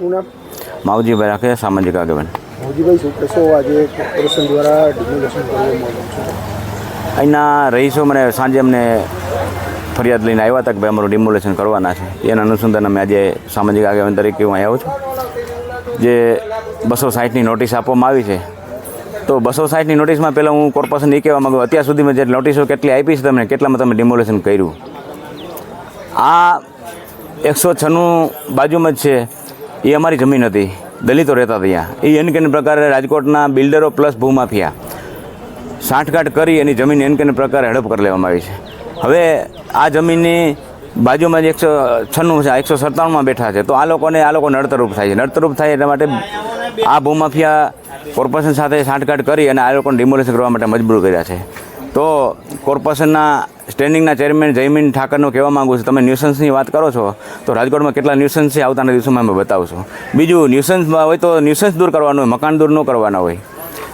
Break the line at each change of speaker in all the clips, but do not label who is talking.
આપનું નામ?
માવજીભાઈ રાખે સામાજિક આગેવાન.
માવજીભાઈ શું કહેશો? આજે કોર્પોરેશન દ્વારા ડિમોલેશન કરવામાં આવ્યું
અહીંના રહીશો મને સાંજે અમને ફરિયાદ લઈને આવ્યા હતા કે ભાઈ અમારું ડિમોલેશન કરવાના છે. એના અનુસંધાન અમે આજે સામાજિક આગેવાન તરીકે હું આવ્યો છું. જે બસો સાઠની નોટિસ આપવામાં આવી છે. તો બસો સાઠની નોટિસમાં પહેલાં હું કોર્પોરેશન એ કહેવા માગું અત્યાર સુધીમાં જે નોટિસો કેટલી આપી છે તમને કેટલામાં તમે ડિમોલેશન કર્યું? આ એકસો છન્નું બાજુમાં જ છે. એ અમારી જમીન હતી. દલિતો રહેતા હતા એ એન કેન પ્રકારે રાજકોટના બિલ્ડરો પ્લસ ભૂમાફિયા સાંઠગાંઠ કરી એની જમીન એન કેન પ્રકારે હડપ કરી લેવામાં આવી છે. હવે આ જમીનની બાજુમાં જે એકસો છન્નું છે એકસો સત્તાણુંમાં બેઠા છે. તો આ લોકોને આ લોકોને નડતરૂપ થાય છે. નડતરૂપ થાય એટલા માટે આ ભૂમાફિયા કોર્પોરેશન સાથે સાંઠગાંઠ કરી અને આ લોકોને ડિમોલેશન કરવા માટે મજબૂર કર્યા છે. તો કોર્પોરેશનના સ્ટેન્ડિંગના ચેરમેન જયમીન ઠાકરનું કહેવા માગું છું, તમે ન્યુસન્સની વાત કરો છો, તો રાજકોટમાં કેટલા ન્યુસન્સ છે આવતાના દિવસોમાં અમે બતાવશું બીજું, ન્યુસન્સમાં હોય તો ન્યુસન્સ દૂર કરવાનું હોય, મકાન દૂર ન કરવાના હોય.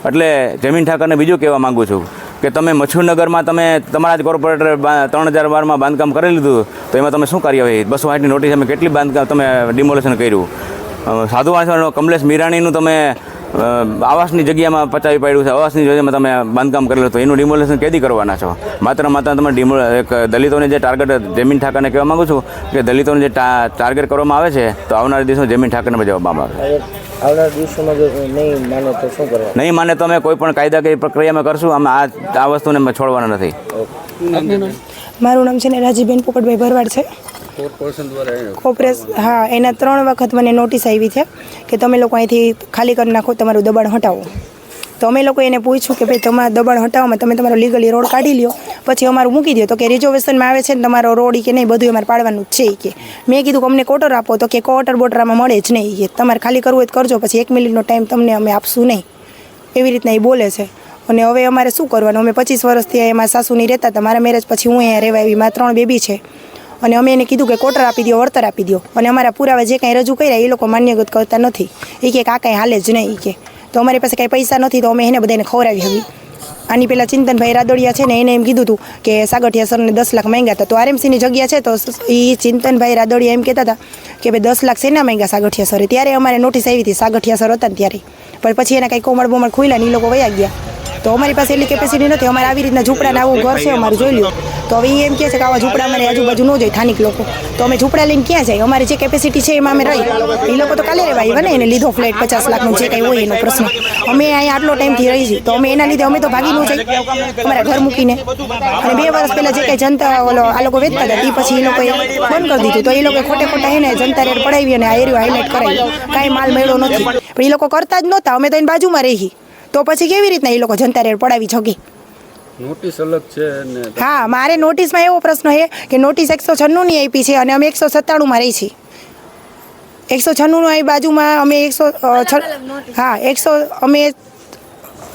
એટલે જમીન ઠાકરને બીજું કહેવા માગું છું કે તમે મચ્છુનગરમાં તમે તમારા જ કોર્પોરેટર ત્રણ હજાર બારમાં બાંધકામ કરી લીધું, તો એમાં તમે શું કાર્યવાહી? બસો આઠની નોટિસ અમે કેટલી બાંધકામ તમે ડિમોલેશન કર્યું? સાધુ વાસણનો કમલેશ મીરાણીનું તમે આવાસની જગ્યામાં પચાવી પાડ્યું છે. આવાસની જગ્યામાં તમે બાંધકામ કરેલું તો એનું ડિમોલેશન કેદી કરવાના છો? માત્ર માત્ર તમે ડિમો એક દલિતોને જે ટાર્ગેટ જમીન ઠાકરને કહેવા માગું છું કે દલિતોને જે ટા- ટાર્ગેટ કરવામાં આવે છે તો આવનારા દિવસમાં જમીન ઠાકરને જવાબમાં આવે
આવનાર દિવસોમાં જો નહીં માનો તો શું કરવા
નહીં માને તો અમે કોઈ પણ કાયદાકીય પ્રક્રિયામાં કરશું અમે આ આ વસ્તુને અમે છોડવાના નથી.
મારું નામ છે ને રાજીબેન પોપટભાઈ ભરવાડ છે. કોર્પોરેશ હા, એના ત્રણ વખત મને નોટિસ આવી છે કે તમે લોકો અહીંથી ખાલી કરી નાખો, તમારું દબાણ હટાવો. તો અમે લોકો એને પૂછ્યું કે ભાઈ, તમારા દબાણ હટાવવામાં તમે તમારો લીગલી રોડ કાઢી લ્યો, પછી અમારું મૂકી દો તો કે રિઝર્વેશનમાં આવે છે ને તમારો રોડ કે નહીં બધું અમારે પાડવાનું જ છે કે. મેં કીધું કે અમને કોટર આપો, તો કે કોટર બોટરામાં મળે જ નહીં કે. તમારે ખાલી કરવું હોય તો કરજો, પછી એક મિનિટનો ટાઈમ તમને અમે આપશું નહીં. એવી રીતના એ બોલે છે. અને હવે અમારે શું કરવાનું? અમે પચીસ વર્ષથી એમાં સાસુની રહેતા હતા. મારા મેરેજ પછી હું અહીંયા રહેવા એવી મારા ત્રણ બેબી છે. અને અમે એને કીધું કે કોટર આપી દો વળતર આપી દો અને અમારા પુરાવા જે કાંઈ રજૂ કર્યા, એ લોકો માન્યગત કરતા નથી. એ કે આ કાંઈ હાલે જ નહીં કે. તો અમારી પાસે કાંઈ પૈસા નથી, તો અમે એને બધાને ખવડાવી હતી આની પહેલાં ચિંતનભાઈ રાદડિયા છે ને, એને એમ કીધું હતું કે સાગઠિયા સરને દસ લાખ માંગ્યા હતા તો આરએમસીની જગ્યા છે, તો એ ચિંતનભાઈ રાદોડિયા એમ કહેતા હતા કે ભાઈ દસ લાખ શેના માંગ્યા સાગઠિયા સરે? ત્યારે અમારે નોટિસ આવી હતી સાગઠિયા સર હતા ત્યારે. પણ પછી એના કાંઈ કોમળ બોમળ ખુલ્યા ને એ લોકો વયા ગયા. તો અમારી પાસે એટલી કેપેસિટી નથી, અમારે આવી રીતના ઝૂંપડાને આવું ઘર છે, અમારું જોઈ લ્યો. તો હવે એમ કહે છે કે આવા ઝૂંપડા અમારે આજુબાજુ ન જોઈએ સ્થાનિક લોકો. તો અમે ઝૂંપડા લઈને ક્યાં જાય? અમારી જે કેપેસિટી છે એમાં અમે રહી. એ લોકો તો કાલે રહેવા આવ્યા ને, એને લીધો ફ્લેટ પચાસ લાખનો જે કંઈ હોય એનો પ્રશ્ન. અમે અહીંયા આટલો ટાઈમથી રહી છીએ. તો અમે એના લીધે અમે તો ભાગી ન જઈએ અમારા ઘર મૂકીને. અને બે વર્ષ પહેલાં જે કંઈ જનતા ઓલો, આ લોકો વેચતા હતા એ પછી એ લોકોએ બંધ કરી દીધું. તો એ લોકો ખોટે ખોટા એને જનતા રેટ પડાવી અને આ એરિયો હાઇલાઇટ કરાવી. કાંઈ માલ મળ્યો નથી. પણ એ લોકો કરતા જ નહોતા. અમે તો એની બાજુમાં રહી. તો પછી કેવી રીતના એ લોકો જનતા રેડ પડાવી છકી
નોટિસ અલગ છે ને
હા મારે નોટિસમાં એવો પ્રશ્ન છે કે નોટિસ એકસો છન્નુંની આપી છે અને અમે એકસો સત્તાણુંમાં રહી છીએ. એકસો છન્નુંનું આવી બાજુમાં અમે એકસો હા એકસો અમે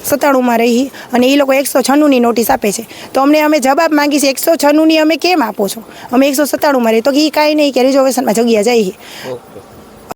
સત્તાણુંમાં રહી અને એ લોકો એકસો છન્નુંની નોટિસ આપે છે. તો અમને અમે જવાબ માગી છે એકસો છન્નુંની અમે કેમ આપો છો? અમે એકસો સત્તાણુંમાં રહી. તો કે એ કાંઈ નહીં કે રિઝર્વેશનમાં જગ્યા જઈએ